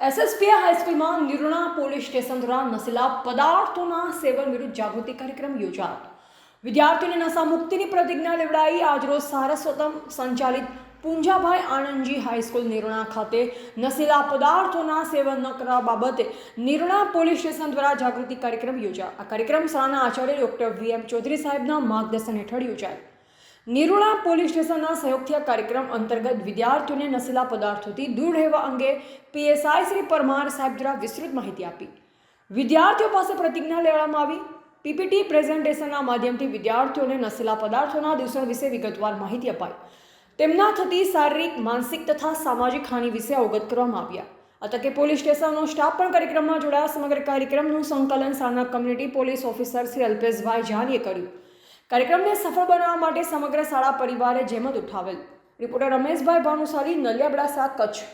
SSP હાઈસ્કૂલમાં નિર્ણા police station દ્વારા નશીલા પદાર્થોના સેવન વિરુદ્ધ જાગૃતિ કાર્યક્રમ યોજાયો. વિદ્યાર્થીઓને નશા મુક્તિની પ્રતિજ્ઞા લેવડાઈ આજરોજ સારસ્વતમ સંચાલિત પૂંજાભાઈ આણંદજી હાઈસ્કૂલ નિર્ણા ખાતે નશીલા પદાર્થોના સેવન ન કરવા બાબતે નિર્ણા પોલીસ સ્ટેશન દ્વારા જાગૃતિ કાર્યક્રમ યોજાયો. આ કાર્યક્રમ શાળાના આચાર્ય ડોક્ટર વી એમ ચૌધરી સાહેબના માર્ગદર્શન હેઠળ યોજાયો. નિરોણા પોલીસ સ્ટેશનના સહયોગથી કાર્યક્રમ અંતર્ગત વિદ્યાર્થીઓને નશીલા પદાર્થોથી દૂર રહેવા અંગે પીએસઆઈ શ્રી પરમાર સાહેબ દ્વારા વિસ્તૃત માહિતી આપી. વિદ્યાર્થીઓ પાસે પ્રતિજ્ઞા લેવામાં આવી. પીપીટી પ્રેઝન્ટેશનના માધ્યમથી વિદ્યાર્થીઓને નશીલા પદાર્થોના દૂષણ વિશે વિગતવાર માહિતી અપાઈ. તેમના થતી શારીરિક, માનસિક તથા સામાજિક હાનિ વિશે અવગત કરવામાં આવ્યા. આ પોલીસ સ્ટેશનનો સ્ટાફ પણ કાર્યક્રમમાં જોડાયા. સમગ્ર કાર્યક્રમનું સંકલન સાના community police officer Shri Alpeshbhai જાનીએ કર્યું. કાર્યક્રમને સફળ બનાવવા માટે સમગ્ર શાળા પરિવારે જેમત ઉઠાવેલ. રિપોર્ટર રમેશભાઈ ભાનુશાલી નલિયાબડા કચ્છ.